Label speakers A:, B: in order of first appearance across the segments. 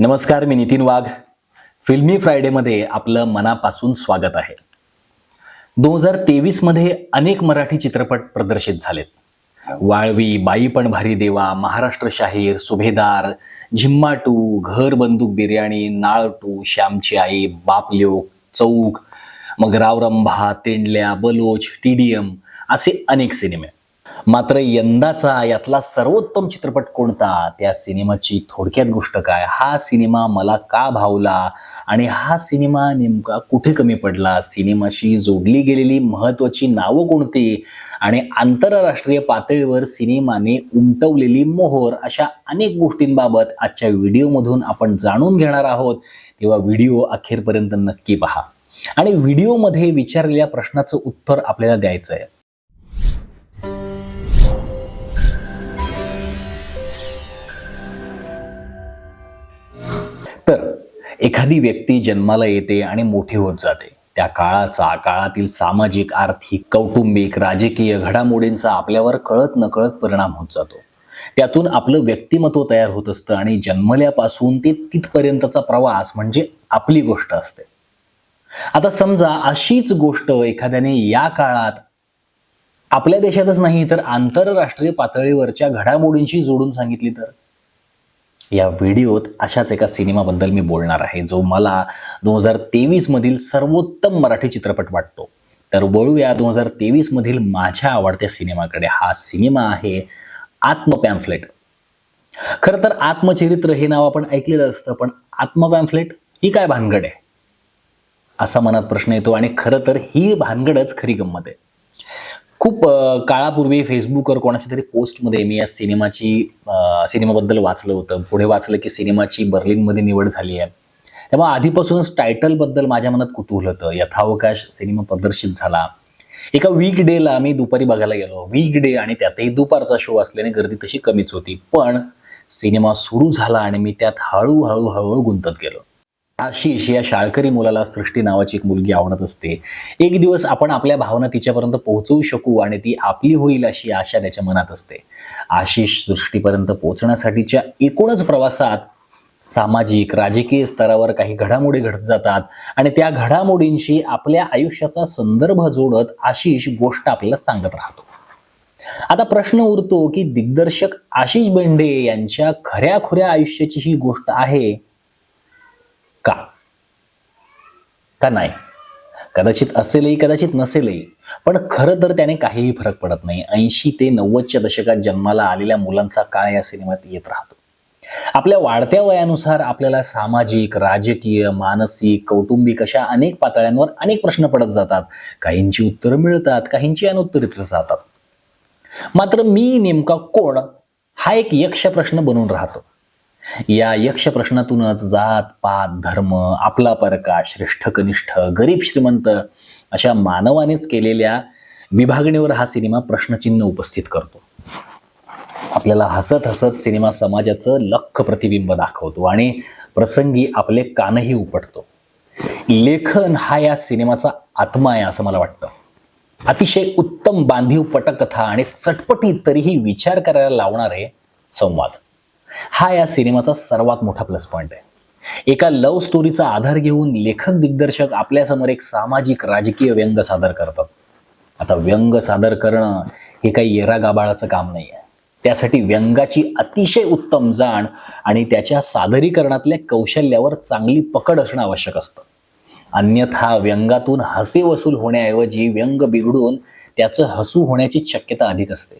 A: नमस्कार मी नितीन वाघ. फिल्मी फ्रायडेमध्ये आपलं मनापासून स्वागत आहे. दोन हजार तेवीसमध्ये अनेक मराठी चित्रपट प्रदर्शित झालेत. वाळवी बाई पण भारी देवा महाराष्ट्र शाहीर सुभेदार झिम्मा टू घर बंदूक बिर्याणी नाळ टू श्यामची आई बापल्योक चौक मग रावरंभा तेंडल्या बलोच टीडीएम असे अनेक सिनेमे. मात्र यंदाचा यातला सर्वोत्तम चित्रपट कोणता? त्या सिनेमाची थोडक्यात गोष्ट काय? हा सिनेमा मला का भावला? आणि हा सिनेमा नेमका कुठे कमी पडला? सिनेमाशी जोडली गेलेली महत्त्वाची नावं कोणती? आणि आंतरराष्ट्रीय पातळीवर सिनेमाने उमटवलेली मोहोर अशा अनेक गोष्टींबाबत आजच्या व्हिडिओमधून आपण जाणून घेणार आहोत. तेव्हा व्हिडिओ अखेरपर्यंत नक्की पहा. आणि व्हिडिओमध्ये विचारलेल्या प्रश्नाचं उत्तर आपल्याला द्यायचं आहे एखादी व्यक्ती जन्माला येते आणि मोठी होत जाते. त्या काळाचा काळातील सामाजिक आर्थिक कौटुंबिक राजकीय घडामोडींचा आपल्यावर कळत नकळत परिणाम होत जातो. त्यातून आपलं व्यक्तिमत्व तयार होत असतं आणि जन्मल्यापासून ते तिथपर्यंतचा प्रवास म्हणजे आपली गोष्ट असते. आता समजा अशीच गोष्ट एखाद्याने या काळात आपल्या देशातच नाही तर आंतरराष्ट्रीय पातळीवरच्या घडामोडींशी जोडून सांगितली तर? या व्हिडिओत अशाच एका सिनेमाबद्दल मी बोलणार आहे जो मला दोन हजार तेवीसमधील सर्वोत्तम मराठी चित्रपट वाटतो. तर वळूया दोन हजार तेवीसमधील माझ्या आवडत्या सिनेमाकडे. हा सिनेमा आहे आत्मपॅम्फलेट खरं तर आत्मचरित्र हे नाव आपण ऐकलेलं असतं पण आत्मपॅम्फलेट ही काय भानगड आहे? असा मनात प्रश्न येतो आणि खरं तर ही भानगडच खरी गंमत आहे. खूप काळापूर्वी फेसबुकवर कोणाच्या तरी पोस्टमध्ये मी या सिनेमाची सिनेमाबद्दल वाचलं होतं. पुढे वाचलं की सिनेमाची बर्लिनमध्ये निवड झाली आहे. त्यामुळे आधीपासूनच टायटलबद्दल माझ्या मनात कुतूहल होतं. यथावकाश सिनेमा प्रदर्शित झाला. एका वीक डेला मी दुपारी बघायला गेलो. वीक डे आणि त्यातही दुपारचा शो असल्याने गर्दी तशी कमीच होती. पण सिनेमा सुरू झाला आणि मी त्यात हळूहळू हळूहळू गुंतत गेलो. आशिष या शाळकरी मुलाला सृष्टी नावाची एक मुलगी आवडत असते. एक दिवस आपण आपल्या भावना तिच्यापर्यंत पोहोचवू शकू आणि ती आपली होईल अशी आशा त्याच्या मनात असते. आशिष सृष्टीपर्यंत पोहोचण्यासाठीच्या एकूणच प्रवासात सामाजिक राजकीय स्तरावर काही घडामोडी घडत जातात आणि त्या घडामोडींशी आपल्या आयुष्याचा संदर्भ जोडत आशिष गोष्ट आपल्याला सांगत राहतो. आता प्रश्न उरतो की दिग्दर्शक आशिष बेंडे यांच्या खऱ्या खुऱ्या आयुष्याची ही गोष्ट आहे का? का नाही? कदाचित असेलही कदाचित नसेलही. पण खरं तर त्याने काहीही फरक पडत नाही. ऐंशी ते नव्वदच्या दशकात जन्माला आलेल्या मुलांचा काळ या सिनेमात येत राहतो. आपल्या वाढत्या वयानुसार आपल्याला सामाजिक राजकीय मानसिक कौटुंबिक अशा अनेक पातळ्यांवर अनेक प्रश्न पडत जातात. काहींची उत्तरं मिळतात काहींची अनुत्तरित जातात. मात्र मी नेमका कोण? हा एक यक्ष प्रश्न बनून राहतो. या यक्ष प्रश्नातूनच जात पात धर्म आपला परका श्रेष्ठ कनिष्ठ गरीब श्रीमंत अशा मानवानेच केलेल्या विभागणीवर हा सिनेमा प्रश्नचिन्ह उपस्थित करतो. आपल्याला हसत हसत सिनेमा समाजाचं लख प्रतिबिंब दाखवतो आणि प्रसंगी आपले कानही उपटतो. लेखन हा या सिनेमाचा आत्मा आहे असं मला वाटतं. अतिशय उत्तम बांधीव पटकथा आणि चटपटीत तरीही विचार करायला लावणारे संवाद. हा या सिनेमाचा सर्वात मोठा प्लस पॉईंट आहे. एका लव्ह स्टोरीचा आधार घेऊन लेखक दिग्दर्शक आपल्यासमोर एक सामाजिक राजकीय व्यंग सादर करतात. आता व्यंग सादर करणं हे काही येरा गाबाळाचं काम नाही आहे त्यासाठी व्यंगाची अतिशय उत्तम जाण आणि त्याच्या सादरीकरणातल्या कौशल्यावर चांगली पकड असणं आवश्यक असतं. अन्यथा व्यंगातून हसे वसूल होण्याऐवजी व्यंग बिघडून त्याचं हसू होण्याची शक्यता अधिक असते.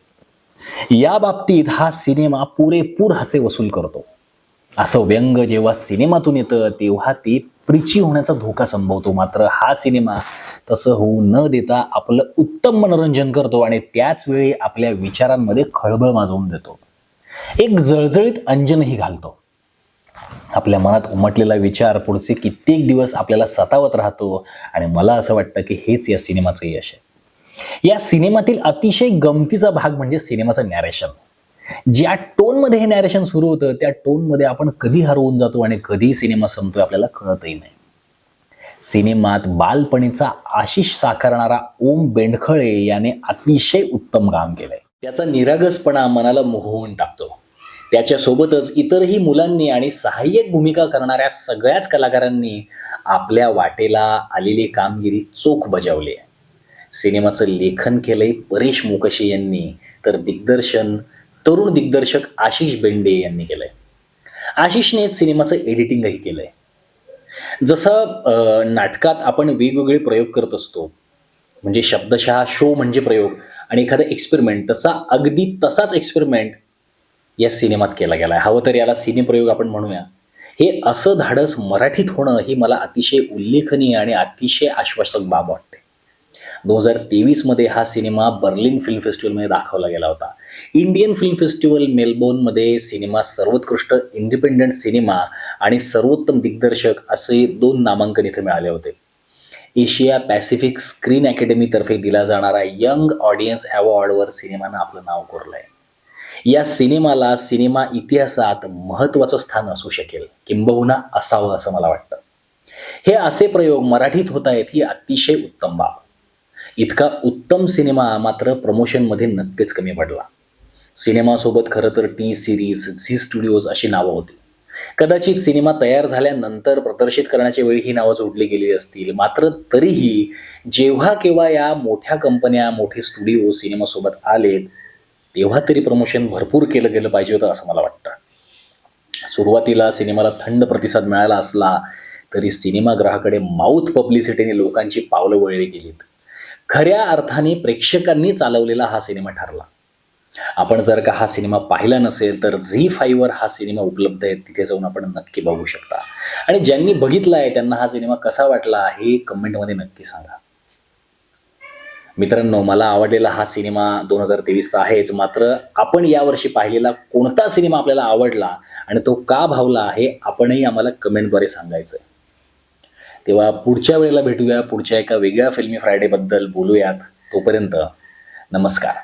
A: या बाबतीत हा सिनेमा पुरेपूर हसे वसूल करतो. असं व्यंग जेव्हा सिनेमातून येतं तेव्हा ते प्रिची होण्याचा धोका संभवतो. मात्र हा सिनेमा तसं होऊ न देता आपलं उत्तम मनोरंजन करतो आणि त्याच वेळी आपल्या विचारांमध्ये खळबळ माजवून देतो. एक जळजळीत अंजनही घालतो. आपल्या मनात उमटलेला विचार पुढचे कित्येक दिवस आपल्याला सतावत राहतो आणि मला असं वाटतं की हेच या सिनेमाचं यश आहे. या सिनेमातील अतिशय गमतीचा भाग म्हणजे सिनेमाचं नॅरेशन ज्या टोनमध्ये हे नॅरेशन सुरू होतं त्या टोनमध्ये आपण कधी हरवून जातो आणि कधी सिनेमा संपतोय आपल्याला कळतही नाही. सिनेमात बालपणीचा आशिष साकारणारा ओम बेंडखळे याने अतिशय उत्तम काम केलंय. त्याचा निरागसपणा मनाला मोहवून टाकतो. त्याच्यासोबतच इतरही मुलांनी आणि सहाय्यक भूमिका करणाऱ्या सगळ्याच कलाकारांनी आपल्या वाटेला आलेली कामगिरी चोख बजावली आहे. सिनेमाचं लेखन केलंय परेश मुकशी यांनी तर दिग्दर्शन तरुण दिग्दर्शक आशिष बेंडे यांनी केलंय. आशिषने सिनेमाचं एडिटिंगही केलंय. जसं नाटकात आपण वेगवेगळे प्रयोग करत असतो म्हणजे शब्दशः शो म्हणजे प्रयोग आणि एखादा एक्सपेरिमेंट तसा अगदी तसाच एक्सपेरिमेंट या सिनेमात केला गेला आहे हवं तर याला सिनेप्रयोग आपण म्हणूया. हे असं धाडस मराठीत होणं ही मला अतिशय उल्लेखनीय आणि अतिशय आश्वासक बाब वाटते दोन हजार तेवीसमध्ये हा सिनेमा बर्लिन फिल्म फेस्टिवलमध्ये दाखवला गेला होता. इंडियन फिल्म फेस्टिवल मेलबोर्नमध्ये सिनेमा सर्वोत्कृष्ट इंडिपेंडंट सिनेमा आणि सर्वोत्तम दिग्दर्शक असे दोन नामांकन इथे मिळाले होते. एशिया पॅसिफिक स्क्रीन अकॅडमीतर्फे दिला जाणारा यंग ऑडियन्स अवॉर्डवर सिनेमानं आपलं नाव कोरलं आहे या सिनेमाला सिनेमा इतिहासात महत्त्वाचं स्थान असू शकेल किंबहुना असावं असं मला वाटतं. हे असे प्रयोग मराठीत होत आहेत ही अतिशय उत्तम बाब. इतका उत्तम सिनेमा मात्र प्रमोशनमध्ये नक्कीच कमी पडला. सिनेमासोबत खरं तर टी सिरीज झी स्टुडिओज अशी नावं होती. कदाचित सिनेमा तयार झाल्यानंतर प्रदर्शित करण्याच्या वेळी ही नावं जोडली गेली असतील. मात्र तरीही जेव्हा केव्हा या मोठ्या कंपन्या मोठे स्टुडिओ सिनेमासोबत आलेत तेव्हा तरी प्रमोशन भरपूर केलं गेलं पाहिजे होतं असं मला वाटतं. सुरुवातीला सिनेमाला थंड प्रतिसाद मिळाला असला तरी सिनेमागृहाकडे माऊथ पब्लिसिटीने लोकांची पावलं वळली गेलीत. खऱ्या अर्थाने प्रेक्षकांनी चालवलेला हा सिनेमा ठरला. आपण जर का हा सिनेमा पाहिला नसेल तर झी फाईव्हवर हा सिनेमा उपलब्ध आहे तिथे जाऊन आपण नक्की बघू शकता. आणि ज्यांनी बघितला आहे त्यांना हा सिनेमा कसा वाटला हे कमेंटमध्ये नक्की सांगा. मित्रांनो मला आवडलेला हा सिनेमा दोन हजार तेवीसचा आहेच मात्र आपण यावर्षी पाहिलेला कोणता सिनेमा आपल्याला आवडला आणि तो का भावला हे आपणही आम्हाला कमेंटद्वारे सांगायचं आहे तेव्हा पुढच्या वेळेला भेटूया. पुढच्या एका वेगळ्या फिल्मी फ्रायडेबद्दल बोलूयात तोपर्यंत नमस्कार.